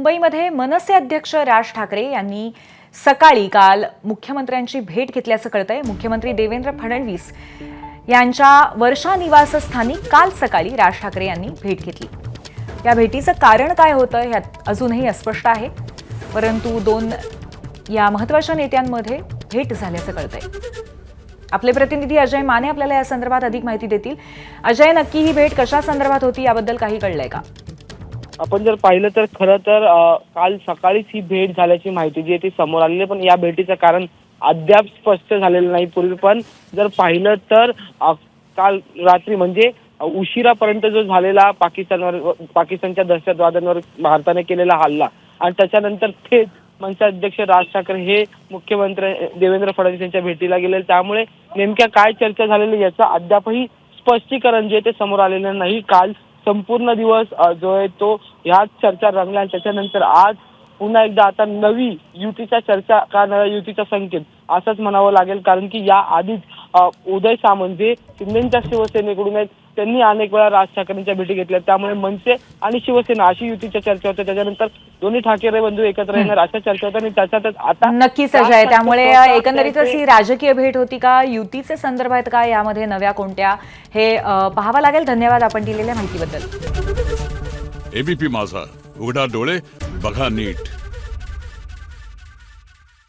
मुंबईमध्ये मनसे अध्यक्ष राज ठाकरे यांनी सकाळी काल मुख्यमंत्र्यांची भेट घेतल्याचं कळतंय. मुख्यमंत्री देवेंद्र फडणवीस यांच्या वर्षा निवासस्थानी काल सकाळी राज ठाकरे यांनी भेट घेतली. या भेटीचं कारण काय होतं ह्यात अजूनही अस्पष्ट आहे. परंतु दोन या महत्त्वाच्या नेत्यांमध्ये भेट झाल्याचं कळतंय. आपले प्रतिनिधी अजय माने आपल्याला या संदर्भात अधिक माहिती देतील. अजय नक्की ही भेट कशा संदर्भात होती याबद्दल काही कळलंय का? आपण जर पाहिलं तर खरं तर काल सकाळीच ही भेट झाल्याची माहिती जी आहे ती समोर आलेली आहे. पण या भेटीचं कारण अद्याप स्पष्ट झालेलं नाही पूर्वी. पण जर पाहिलं तर काल रात्री म्हणजे उशिरापर्यंत जो झालेला पाकिस्तानवर पाकिस्तानच्या दहशतवाद्यांवर भारताने केलेला हल्ला आणि त्याच्यानंतर थेट मनसे अध्यक्ष राज ठाकरे हे मुख्यमंत्री देवेंद्र फडणवीस यांच्या भेटीला गेले. त्यामुळे नेमक्या काय चर्चा झालेली याचं अद्यापही स्पष्टीकरण जे ते समोर आलेलं नाही. काल संपूर्ण दिवस जो आहे तो ह्याच चर्चा रंगल्या त्याच्यानंतर आज पुन्हा एकदा आता नवी युतीच्या चर्चा का नव्या युतीचा संकेत असंच म्हणावं लागेल. कारण की या आधीच उदय सामंत जे शिंदेच्या शिवसेनेकडून आहेत त्यांनी अनेक वेळा राज ठाकरेंच्या भेटी घेतल्या. त्यामुळे मनसे आणि शिवसेना अशी युतीच्या चर्चा होत्या त्याच्यानंतर दोन्ही ठाकरे बंधू एकत्र येणार अशा चर्चा होत्या आणि त्याच्यातच आता नक्कीच अजय ठाकरे त्यामुळे एकंदरीतच ही राजकीय भेट होती का? युतीचे संदर्भ आहेत का? यामध्ये नव्या कोणत्या? हे पाहावं लागेल. धन्यवाद आपण दिलेल्या माहितीबद्दल. एबीपी माझा. उघडा डोळे बघा नीट.